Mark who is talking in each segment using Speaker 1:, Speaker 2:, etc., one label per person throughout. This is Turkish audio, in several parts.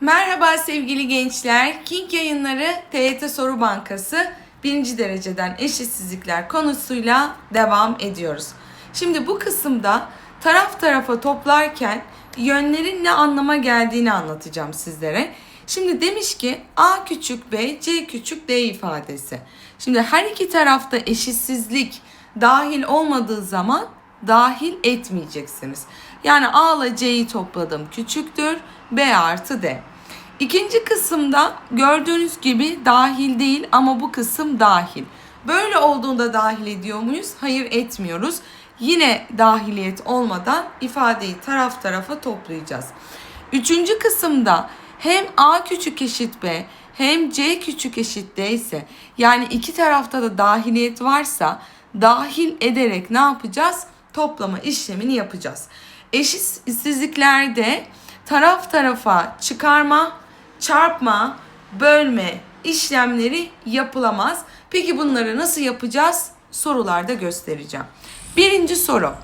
Speaker 1: Merhaba sevgili gençler. King yayınları TYT Soru Bankası birinci dereceden eşitsizlikler konusuyla devam ediyoruz. Şimdi bu kısımda taraf tarafa toplarken yönlerin ne anlama geldiğini anlatacağım sizlere. Şimdi demiş ki A küçük B, C küçük D ifadesi. Şimdi her iki tarafta eşitsizlik dahil olmadığı zaman dahil etmeyeceksiniz. Yani A ile C'yi topladım küçüktür B artı D. İkinci kısımda gördüğünüz gibi dahil değil ama bu kısım dahil. Böyle olduğunda dahil ediyor muyuz? Hayır etmiyoruz. Yine dahiliyet olmadan ifadeyi taraf tarafa toplayacağız. Üçüncü kısımda hem A küçük eşit B hem C küçük eşit D ise yani iki tarafta da dahiliyet varsa dahil ederek ne yapacağız? Toplama işlemini yapacağız. Eşitsizliklerde taraf tarafa çıkarma, çarpma, bölme işlemleri yapılamaz. Peki bunları nasıl yapacağız? Sorularda göstereceğim. Birinci soru.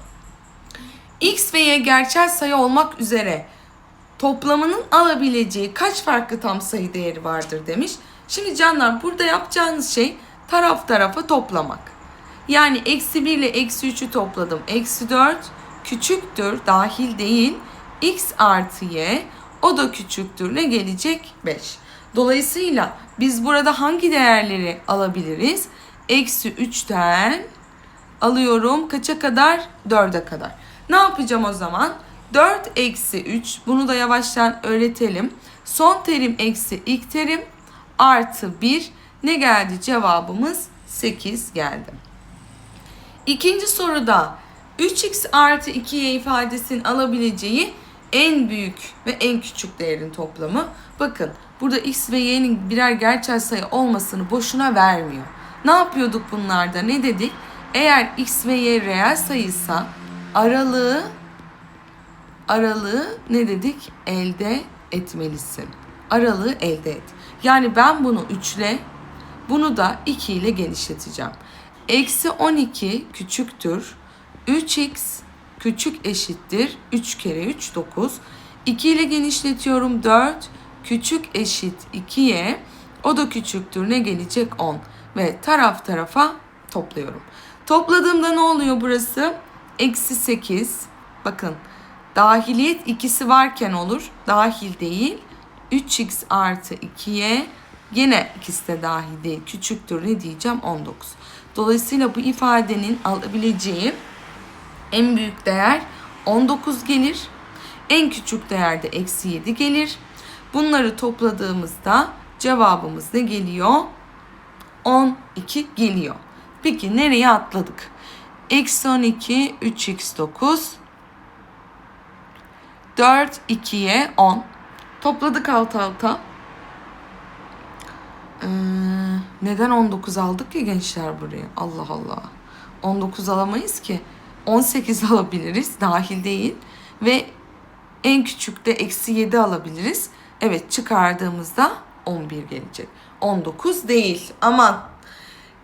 Speaker 1: X ve Y gerçel sayı olmak üzere toplamının alabileceği kaç farklı tam sayı değeri vardır demiş. Şimdi canlar burada yapacağınız şey taraf tarafa toplamak. Yani eksi 1 ile eksi 3'ü topladım. Eksi 4 küçüktür dahil değil. X artı Y o da küçüktür. Ne gelecek? 5. Dolayısıyla biz burada hangi değerleri alabiliriz? Eksi 3'ten alıyorum. Kaça kadar? 4'e kadar. Ne yapacağım o zaman? 4 eksi 3. Bunu da yavaştan öğretelim. Son terim eksi ilk terim artı 1. Ne geldi? Cevabımız 8 geldi. İkinci soruda 3x artı 2y ifadesinin alabileceği en büyük ve en küçük değerin toplamı. Bakın burada x ve y'nin birer gerçel sayı olmasını boşuna vermiyor. Ne yapıyorduk bunlarda? Ne dedik? Eğer x ve y reel sayıysa aralığı aralığı ne dedik? Elde etmelisin. Aralığı elde et. Yani ben bunu 3 ile bunu da 2 ile genişleteceğim. Eksi 12 küçüktür. 3x küçük eşittir. 3 kere 3 9. 2 ile genişletiyorum 4. Küçük eşit 2'ye. O da küçüktür. Ne gelecek 10. Ve taraf tarafa topluyorum. Topladığımda ne oluyor burası? Eksi 8. Bakın dahiliyet ikisi varken olur. Dahil değil. 3x artı 2'ye Yine ikisi de dahil değil. Küçüktür ne diyeceğim? 19. Dolayısıyla bu ifadenin alabileceği en büyük değer 19 gelir. En küçük değer de eksi 7 gelir. Bunları topladığımızda cevabımız ne geliyor? 12 geliyor. Peki nereye atladık? Eksi 12, 3x9, 4, 2'ye 10. Topladık alt alta. Ee, neden 19 aldık ki gençler buraya? Allah Allah. 19 alamayız ki. 18 alabiliriz. Dahil değil. Ve en küçük de eksi 7 alabiliriz. Evet çıkardığımızda 11 gelecek. 19 değil. Aman.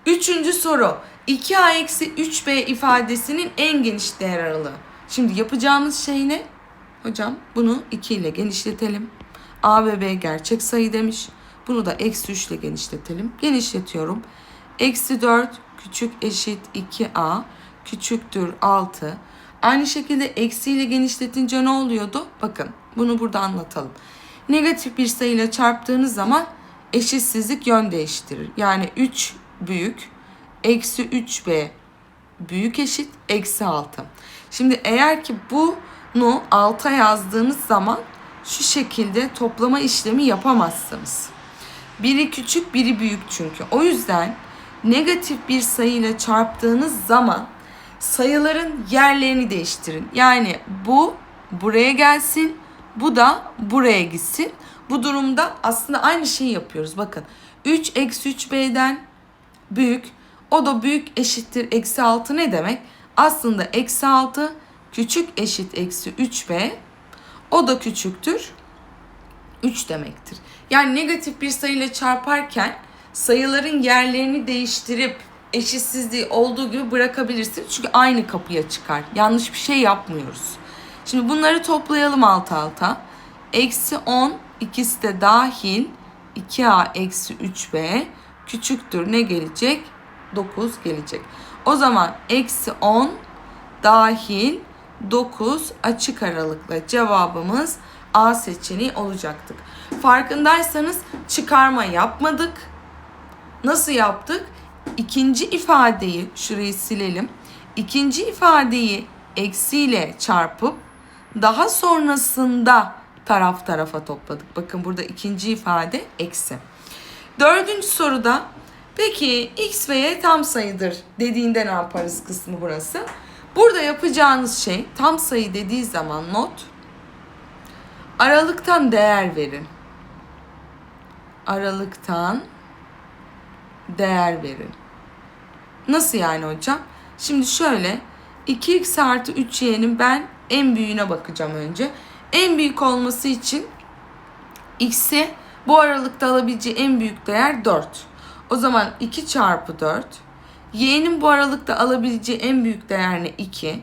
Speaker 1: Üçüncü soru. 2a eksi 3b ifadesinin en geniş değer aralığı. Şimdi yapacağımız şey ne? Hocam bunu 2 ile genişletelim. A ve B gerçek sayı demiş. Bunu da eksi 3 ile genişletelim. Genişletiyorum. Eksi 4 küçük eşit 2a küçüktür 6. Aynı şekilde eksi ile genişletince ne oluyordu? Bakın bunu burada anlatalım. Negatif bir sayıyla çarptığınız zaman eşitsizlik yön değiştirir. Yani 3 büyük eksi 3b büyük eşit eksi 6. Şimdi eğer ki bunu alta yazdığınız zaman şu şekilde toplama işlemi yapamazsınız. Biri küçük, biri büyük çünkü. O yüzden negatif bir sayıyla çarptığınız zaman sayıların yerlerini değiştirin. Yani bu buraya gelsin, bu da buraya gitsin. Bu durumda aslında aynı şeyi yapıyoruz. Bakın 3 eksi 3b'den büyük, o da büyük eşittir eksi 6 ne demek? Aslında eksi 6 küçük eşit eksi 3b, o da küçüktür 3 demektir. Yani negatif bir sayıyla çarparken sayıların yerlerini değiştirip eşitsizliği olduğu gibi bırakabilirsin. Çünkü aynı kapıya çıkar. Yanlış bir şey yapmıyoruz. Şimdi bunları toplayalım alt alta. Eksi 10 ikisi de dahil 2a eksi 3b küçüktür ne gelecek? 9 gelecek. O zaman eksi 10 dahil 9 açık aralıkla cevabımız A seçeneği olacaktık. Farkındaysanız çıkarma yapmadık. Nasıl yaptık? İkinci ifadeyi şurayı silelim. İkinci ifadeyi eksiyle çarpıp daha sonrasında taraf tarafa topladık. Bakın burada ikinci ifade eksi. Dördüncü soruda peki x ve y tam sayıdır dediğinde ne yaparız kısmı burası. Burada yapacağınız şey tam sayı dediği zaman not aralıktan değer verin. Aralıktan değer verin. Nasıl yani hocam? Şimdi şöyle 2x artı 3y'nin ben en büyüğüne bakacağım önce. En büyük olması için x'i bu aralıkta alabileceği en büyük değer 4. O zaman 2 çarpı 4. Y'nin bu aralıkta alabileceği en büyük değer ne? 2.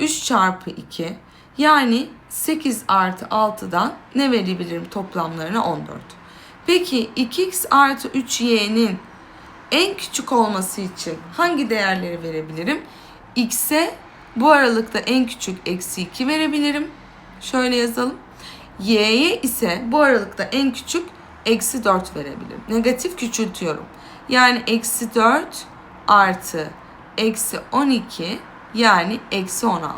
Speaker 1: 3 çarpı 2. Yani 8 artı 6'dan ne verebilirim toplamlarına 14. Peki 2x artı 3y'nin en küçük olması için hangi değerleri verebilirim? X'e bu aralıkta en küçük eksi 2 verebilirim. Şöyle yazalım. Y'ye ise bu aralıkta en küçük eksi 4 verebilirim. Negatif küçültüyorum. Yani eksi 4 artı eksi 12 yani eksi 16.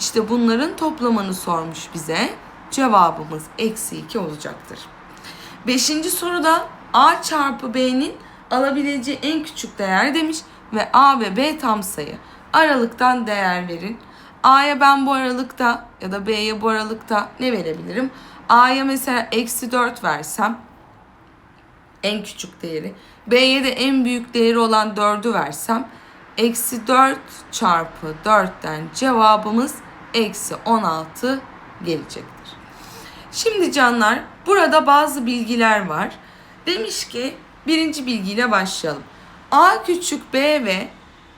Speaker 1: İşte bunların toplamını sormuş bize. Cevabımız eksi 2 olacaktır. Beşinci soruda A çarpı B'nin alabileceği en küçük değer demiş ve A ve B tam sayı. Aralıktan değer verin. A'ya ben bu aralıkta ya da B'ye bu aralıkta ne verebilirim? A'ya mesela eksi 4 versem en küçük değeri. B'ye de en büyük değeri olan 4'ü versem eksi 4 çarpı 4'ten cevabımız eksi 16 gelecektir. Şimdi canlar burada bazı bilgiler var. Demiş ki birinci bilgiyle başlayalım. A küçük B ve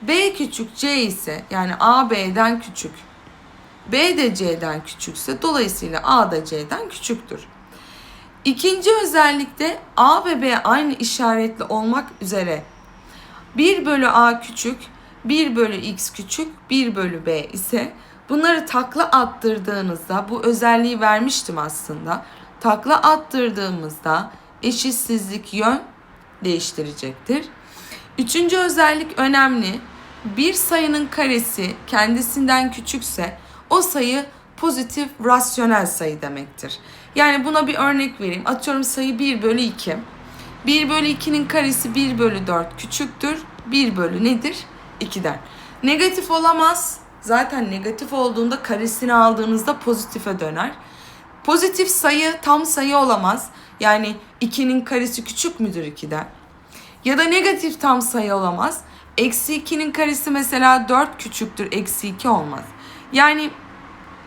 Speaker 1: B küçük C ise yani A B'den küçük. B de C'den küçükse dolayısıyla A da C'den küçüktür. İkinci özellikle A ve B aynı işaretli olmak üzere 1 bölü A küçük, 1 bölü X küçük, 1 bölü B ise bunları takla attırdığınızda bu özelliği vermiştim aslında. Takla attırdığımızda eşitsizlik yön değiştirecektir. Üçüncü özellik önemli. Bir sayının karesi kendisinden küçükse o sayı pozitif rasyonel sayı demektir. Yani buna bir örnek vereyim. Atıyorum sayı 1 bölü 2. 1 bölü 2'nin karesi 1 bölü 4 küçüktür. 1 bölü nedir? 2'den. Negatif olamaz. Zaten negatif olduğunda karesini aldığınızda pozitife döner. Pozitif sayı tam sayı olamaz. Yani 2'nin karesi küçük müdür 2'den? Ya da negatif tam sayı olamaz. Eksi 2'nin karesi mesela 4 küçüktür. Eksi 2 olmaz. Yani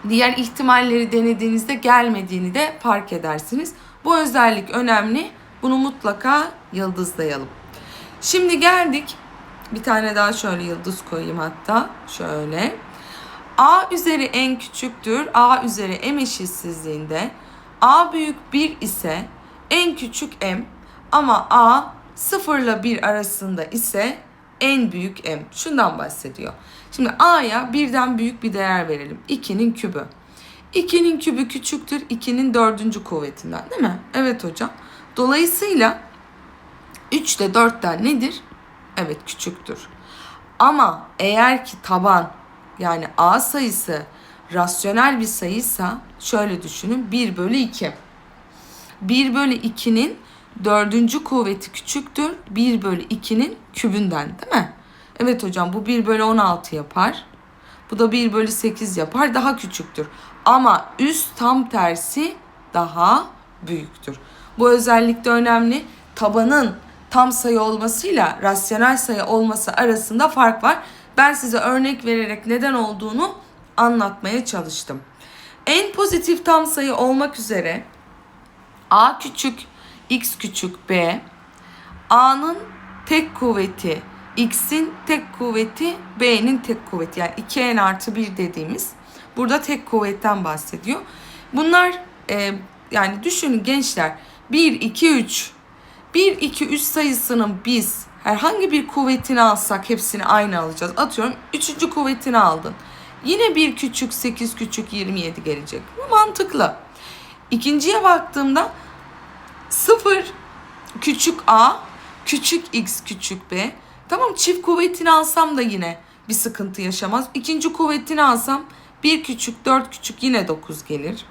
Speaker 1: diğer ihtimalleri denediğinizde gelmediğini de fark edersiniz. Bu özellik önemli. Bunu mutlaka yıldızlayalım. Şimdi geldik. Bir tane daha şöyle yıldız koyayım hatta. Şöyle. A üzeri en küçüktür. A üzeri m eşitsizliğinde A büyük 1 ise en küçük m ama A 0 ile 1 arasında ise en büyük m. Şundan bahsediyor. Şimdi a'ya birden büyük bir değer verelim. 2'nin kübü. 2'nin kübü küçüktür 2'nin dördüncü kuvvetinden değil mi? Evet hocam. Dolayısıyla 3 de 4'ten nedir? Evet küçüktür. Ama eğer ki taban yani a sayısı rasyonel bir sayıysa şöyle düşünün 1 bölü 2. 1 bölü 2'nin dördüncü kuvveti küçüktür 1 bölü 2'nin kübünden değil mi? Evet hocam bu 1 bölü 16 yapar. Bu da 1 bölü 8 yapar. Daha küçüktür. Ama üst tam tersi daha büyüktür. Bu özellik de önemli. Tabanın tam sayı olmasıyla rasyonel sayı olması arasında fark var. Ben size örnek vererek neden olduğunu anlatmaya çalıştım. En pozitif tam sayı olmak üzere a küçük, x küçük, b, a'nın tek kuvveti x'in tek kuvveti b'nin tek kuvveti yani 2n artı 1 dediğimiz burada tek kuvvetten bahsediyor. Bunlar e, yani düşünün gençler 1, 2, 3 1, 2, 3 sayısının biz herhangi bir kuvvetini alsak hepsini aynı alacağız. Atıyorum 3. kuvvetini aldın. Yine bir küçük 8 küçük 27 gelecek. Bu mantıklı. İkinciye baktığımda 0 küçük a küçük x küçük b. Tamam çift kuvvetini alsam da yine bir sıkıntı yaşamaz. İkinci kuvvetini alsam 1 küçük 4 küçük yine 9 gelir.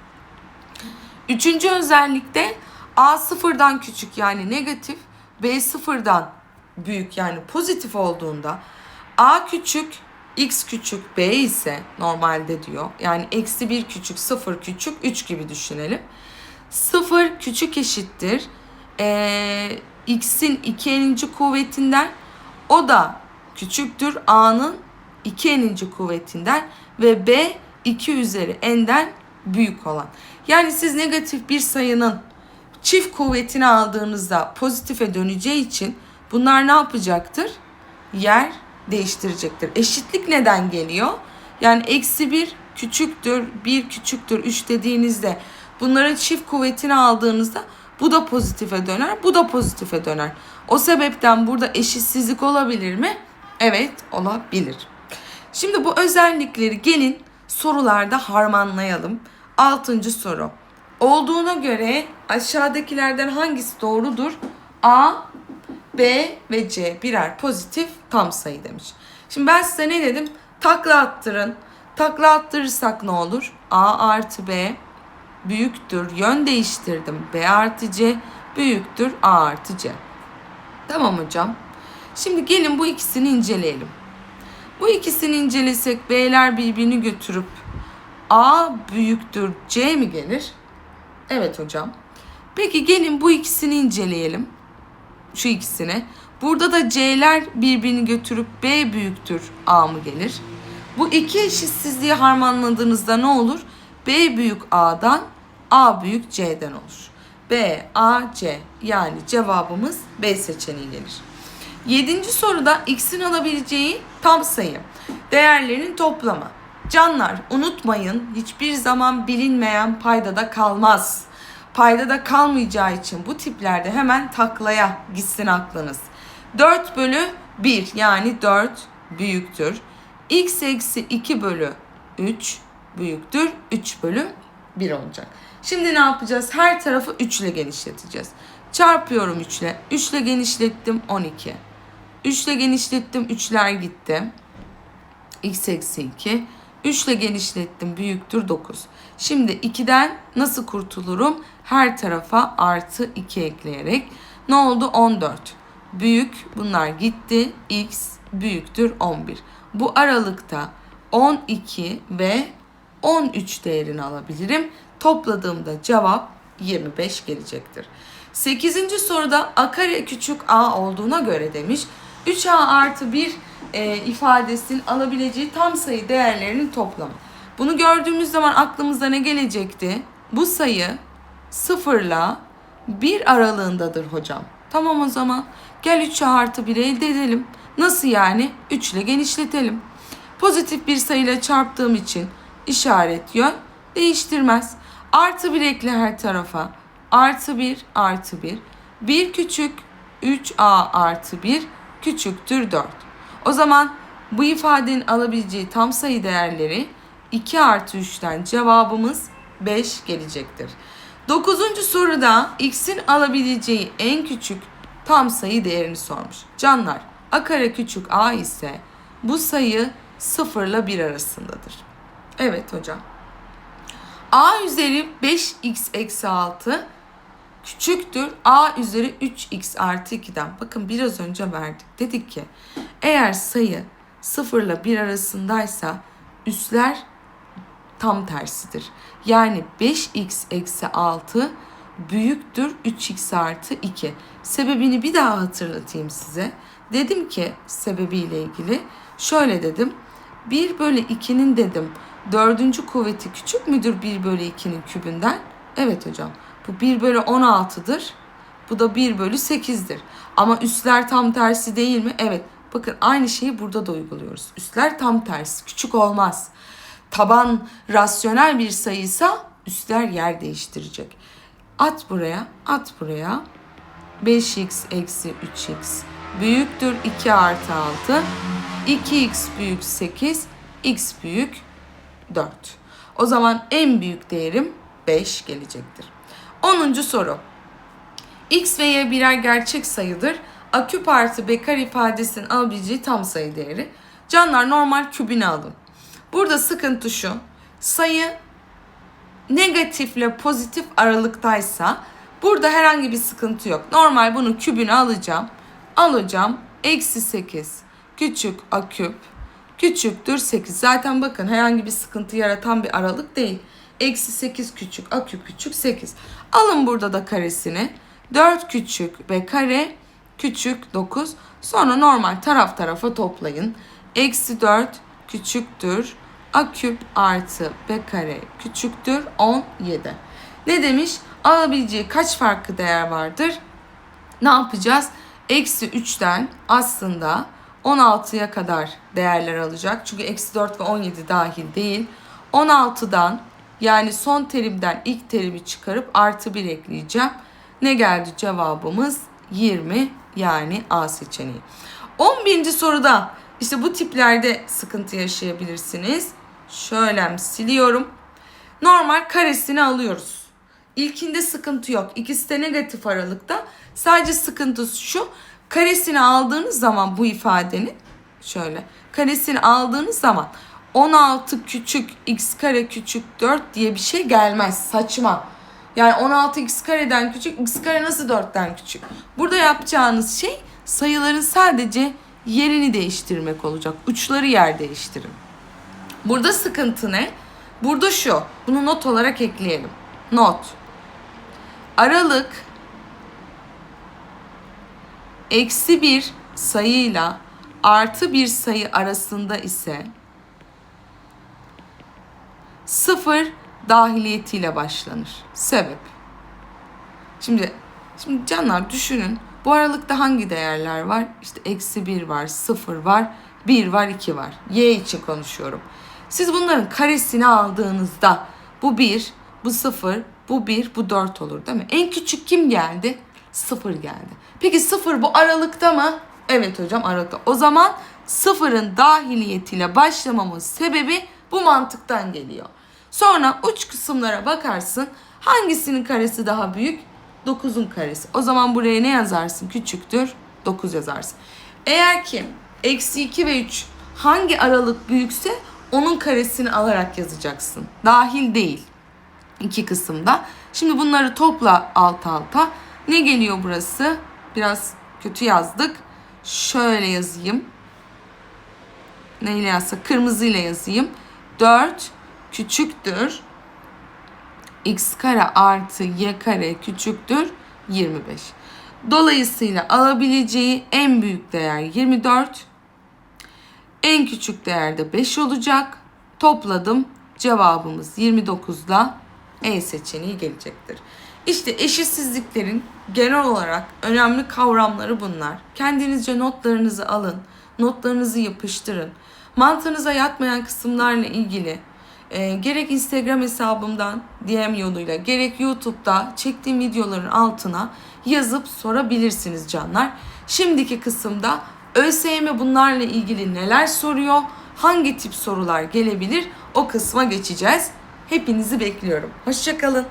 Speaker 1: Üçüncü özellikte A sıfırdan küçük yani negatif, B sıfırdan büyük yani pozitif olduğunda A küçük, X küçük, B ise normalde diyor. Yani eksi 1 küçük, 0 küçük, 3 gibi düşünelim. 0 küçük eşittir. Ee, X'in 2 kuvvetinden o da küçüktür A'nın 2 eninci kuvvetinden ve B 2 üzeri n'den büyük olan. Yani siz negatif bir sayının çift kuvvetini aldığınızda pozitife döneceği için bunlar ne yapacaktır? Yer değiştirecektir. Eşitlik neden geliyor? Yani eksi bir küçüktür, bir küçüktür, üç dediğinizde bunların çift kuvvetini aldığınızda bu da pozitife döner, bu da pozitife döner. O sebepten burada eşitsizlik olabilir mi? Evet, olabilir. Şimdi bu özellikleri gelin sorularda harmanlayalım. Altıncı soru. Olduğuna göre aşağıdakilerden hangisi doğrudur? A, B ve C birer pozitif tam sayı demiş. Şimdi ben size ne dedim? Takla attırın. Takla attırırsak ne olur? A artı B büyüktür. Yön değiştirdim. B artı C büyüktür. A artı C. Tamam hocam. Şimdi gelin bu ikisini inceleyelim. Bu ikisini incelesek B'ler birbirini götürüp A büyüktür C mi gelir? Evet hocam. Peki gelin bu ikisini inceleyelim. Şu ikisini. Burada da C'ler birbirini götürüp B büyüktür A mı gelir? Bu iki eşitsizliği harmanladığınızda ne olur? B büyük A'dan A büyük C'den olur. B, A, C yani cevabımız B seçeneği gelir. Yedinci soruda x'in alabileceği tam sayı. Değerlerinin toplamı. Canlar unutmayın hiçbir zaman bilinmeyen paydada kalmaz. Paydada kalmayacağı için bu tiplerde hemen taklaya gitsin aklınız. 4 bölü 1 yani 4 büyüktür. x eksi 2 bölü 3 büyüktür. 3 bölü 1 olacak. Şimdi ne yapacağız? Her tarafı 3 ile genişleteceğiz. Çarpıyorum 3 ile. 3 ile genişlettim 12. 3 ile genişlettim 3'ler gitti. x eksi 2. 3 ile genişlettim büyüktür 9. Şimdi 2'den nasıl kurtulurum? Her tarafa artı 2 ekleyerek. Ne oldu? 14. Büyük bunlar gitti. x büyüktür 11. Bu aralıkta 12 ve 13 değerini alabilirim. Topladığımda cevap 25 gelecektir. 8. soruda a kare küçük a olduğuna göre demiş. 3a artı 1 e, ifadesinin alabileceği tam sayı değerlerinin toplamı. Bunu gördüğümüz zaman aklımıza ne gelecekti? Bu sayı 0 ile 1 aralığındadır hocam. Tamam o zaman gel 3a artı 1'i elde edelim. Nasıl yani? 3 ile genişletelim. Pozitif bir sayıyla çarptığım için işaret yön değiştirmez. Artı 1 ekle her tarafa. Artı 1 artı 1. 1 küçük 3a artı 1 küçüktür 4. O zaman bu ifadenin alabileceği tam sayı değerleri 2 artı 3'ten cevabımız 5 gelecektir. 9. soruda x'in alabileceği en küçük tam sayı değerini sormuş. Canlar a kare küçük a ise bu sayı 0 ile 1 arasındadır. Evet hocam. a üzeri 5x eksi 6 küçüktür a üzeri 3x artı 2'den. Bakın biraz önce verdik. Dedik ki eğer sayı 0 ile 1 arasındaysa üsler tam tersidir. Yani 5x eksi 6 büyüktür 3x artı 2. Sebebini bir daha hatırlatayım size. Dedim ki sebebiyle ilgili şöyle dedim. 1 bölü 2'nin dedim dördüncü kuvveti küçük müdür 1 bölü 2'nin kübünden? Evet hocam. Bu 1 bölü 16'dır. Bu da 1 bölü 8'dir. Ama üstler tam tersi değil mi? Evet. Bakın aynı şeyi burada da uyguluyoruz. Üstler tam tersi. Küçük olmaz. Taban rasyonel bir sayıysa üstler yer değiştirecek. At buraya, at buraya. 5x eksi 3x büyüktür 2 artı 6. 2x büyük 8, x büyük 4. O zaman en büyük değerim 5 gelecektir. 10. soru. x ve y birer gerçek sayıdır. A küp artı b kare ifadesinin alabileceği tam sayı değeri. Canlar normal kübünü alın. Burada sıkıntı şu. Sayı negatifle pozitif aralıktaysa burada herhangi bir sıkıntı yok. Normal bunun kübünü alacağım. Alacağım. Eksi 8 küçük a küp küçüktür 8. Zaten bakın herhangi bir sıkıntı yaratan bir aralık değil. Eksi 8 küçük a küp küçük 8. Alın burada da karesini. 4 küçük b kare küçük 9. Sonra normal taraf tarafa toplayın. Eksi 4 küçüktür a küp artı b kare küçüktür 17. Ne demiş? Alabileceği kaç farklı değer vardır? Ne yapacağız? Eksi 3'ten aslında 16'ya kadar değerler alacak. Çünkü eksi 4 ve 17 dahil değil. 16'dan yani son terimden ilk terimi çıkarıp artı 1 ekleyeceğim. Ne geldi cevabımız? 20 yani A seçeneği. 11. soruda işte bu tiplerde sıkıntı yaşayabilirsiniz. Şöyle siliyorum. Normal karesini alıyoruz. İlkinde sıkıntı yok. İkisi de negatif aralıkta. Sadece sıkıntısı şu. Karesini aldığınız zaman bu ifadenin şöyle karesini aldığınız zaman 16 küçük x kare küçük 4 diye bir şey gelmez. Saçma. Yani 16 x kareden küçük x kare nasıl 4'ten küçük? Burada yapacağınız şey sayıların sadece yerini değiştirmek olacak. Uçları yer değiştirin. Burada sıkıntı ne? Burada şu. Bunu not olarak ekleyelim. Not. Aralık eksi bir sayıyla artı bir sayı arasında ise sıfır dahiliyetiyle başlanır. Sebep. Şimdi, şimdi canlar düşünün. Bu aralıkta hangi değerler var? İşte eksi bir var, sıfır var, bir var, iki var. Y için konuşuyorum. Siz bunların karesini aldığınızda bu bir, bu sıfır, bu bir, bu dört olur değil mi? En küçük kim geldi? Sıfır geldi. Peki sıfır bu aralıkta mı? Evet hocam aralıkta. O zaman sıfırın dahiliyetiyle başlamamın sebebi bu mantıktan geliyor. Sonra uç kısımlara bakarsın. Hangisinin karesi daha büyük? 9'un karesi. O zaman buraya ne yazarsın? Küçüktür. 9 yazarsın. Eğer ki eksi 2 ve 3 hangi aralık büyükse onun karesini alarak yazacaksın. Dahil değil. iki kısımda. Şimdi bunları topla alt alta. Ne geliyor burası? Biraz kötü yazdık. Şöyle yazayım. Neyle yazsa? Kırmızıyla yazayım. 4 küçüktür. X kare artı y kare küçüktür 25. Dolayısıyla alabileceği en büyük değer 24. En küçük değer de 5 olacak. Topladım. Cevabımız 29'da E seçeneği gelecektir. İşte eşitsizliklerin genel olarak önemli kavramları bunlar. Kendinizce notlarınızı alın, notlarınızı yapıştırın. Mantığınıza yatmayan kısımlarla ilgili e, gerek Instagram hesabımdan DM yoluyla gerek YouTube'da çektiğim videoların altına yazıp sorabilirsiniz canlar. Şimdiki kısımda ÖSYM bunlarla ilgili neler soruyor, hangi tip sorular gelebilir o kısma geçeceğiz. Hepinizi bekliyorum. Hoşçakalın.